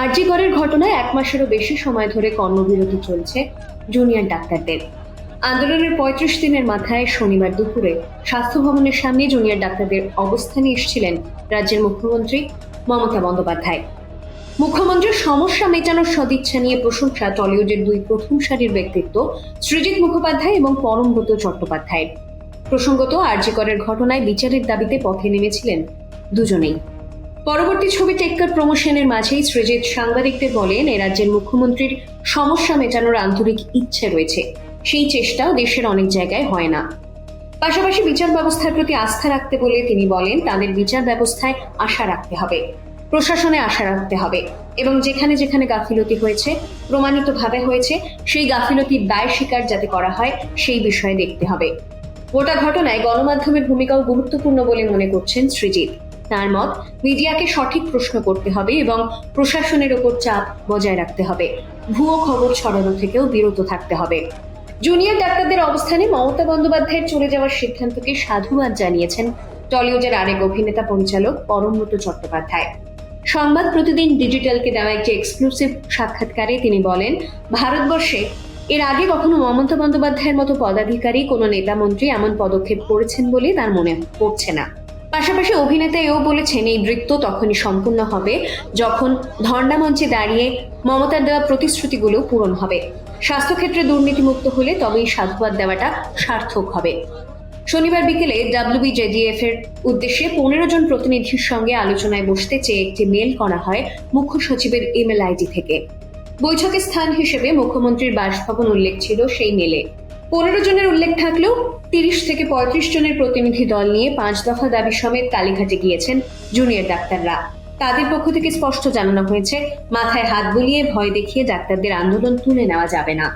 আরজিগড়ের ঘটনায় এক মাসেরও বেশি সময় ধরে কর্মবিরতি চলছে জুনিয়র ডাক্তারদের। আন্দোলনের পঁয়ত্রিশ দিনের মাথায় শনিবার দুপুরে স্বাস্থ্য ভবনের সামনে জুনিয়র ডাক্তারদের অবস্থানে এসেছিলেন রাজ্যের মুখ্যমন্ত্রী মমতা বন্দ্যোপাধ্যায়। মুখ্যমন্ত্রীর সমস্যা মেটানোর সদিচ্ছা নিয়ে প্রশংসা টলিউডের দুই প্রথম সারির ব্যক্তিত্ব সৃজিত মুখোপাধ্যায় এবং পরমব্রত চট্টোপাধ্যায়। প্রসঙ্গত আরজিকরের ঘটনায় বিচারের দাবিতে পথে নেমেছিলেন দুজনেই। পরবর্তী ছবি টেক্কার প্রমোশনের মাঝেই সৃজিত সাংবাদিকদের বলেন, এ রাজ্যের মুখ্যমন্ত্রীর সমস্যা মেটানোর আন্তরিক ইচ্ছে রয়েছে। সেই চেষ্টাও দেশের অনেক জায়গায় হয় না। পাশাপাশি বিচার ব্যবস্থার প্রতি আস্থা রাখতে বলে তিনি বলেন, তাদের বিচার ব্যবস্থায় আশা রাখতে হবে। প্রশাসনে আশা রাখতে হবে। এবং যেখানে যেখানে গাফিলতি হয়েছে, প্রমাণিতভাবে হয়েছে, সেই গাফিলতির দায় স্বীকার যাতে করা হয়, সেই বিষয়ে দেখতে হবে। গোটা ঘটনায় গণমাধ্যমের ভূমিকাও গুরুত্বপূর্ণ বলে মনে করছেন সৃজিত তার মত মিডিয়াকে সঠিক প্রশ্ন করতে হবে এবং প্রশাসনের ওপর চাপ বজায় রাখতে হবে। ভুয়ো খবর ছড়ানো থেকেও বিরত থাকতে হবে। জুনিয়র ডাক্তারদের অবস্থানে মমতা বন্দ্যোপাধ্যায়ের চলে যাওয়ার সিদ্ধান্তকে সাধুবাদ জানিয়েছেন টলিউডের আরেক অভিনেতা পরিচালক পরমব্রত চট্টোপাধ্যায়। সংবাদ প্রতিদিন ডিজিটালকে দেওয়া একটি এক্সক্লুসিভ সাক্ষাৎকারে তিনি বলেন, ভারতবর্ষে এর আগে কখনো মমতা বন্দ্যোপাধ্যায়ের মতো পদাধিকারী কোনো নেতা মন্ত্রী এমন পদক্ষেপ করেছেন বলে তার মনে পড়ছে না। পাশাপাশি অভিনেতা এও বলেছেন, এই বৃত্ত তখনই সম্পূর্ণ হবে যখন ধর্ণা মঞ্চে দাঁড়িয়ে মমতার দেওয়া প্রতিশ্রুতিগুলো পূরণ হবে। স্বাস্থ্যক্ষেত্রে দুর্নীতিমুক্ত হলে তবেই সাধুবাদ দেওয়াটা সার্থক হবে। শনিবার বিকেলে ডাব্লিউবিজেডিএফ এর উদ্দেশ্যে পনেরো জন প্রতিনিধির সঙ্গে আলোচনায় বসতে চেয়ে একটি মেল করা হয় মুখ্য সচিবের ইমেল আইডি থেকে। বৈঠকের স্থান হিসেবে মুখ্যমন্ত্রীর বাসভবন উল্লেখ ছিল সেই মেলে। পনেরো জনের উল্লেখ থাকলেও তিরিশ থেকে পঁয়ত্রিশ জনের প্রতিনিধি দল নিয়ে পাঁচ দফা দাবি সমেত কালীঘাটে গিয়েছেন জুনিয়র ডাক্তাররা। তাদের পক্ষ থেকে স্পষ্ট জানানো হয়েছে, মাথায় হাত বুলিয়ে ভয় দেখিয়ে ডাক্তারদের আন্দোলন তুলে নেওয়া যাবে না।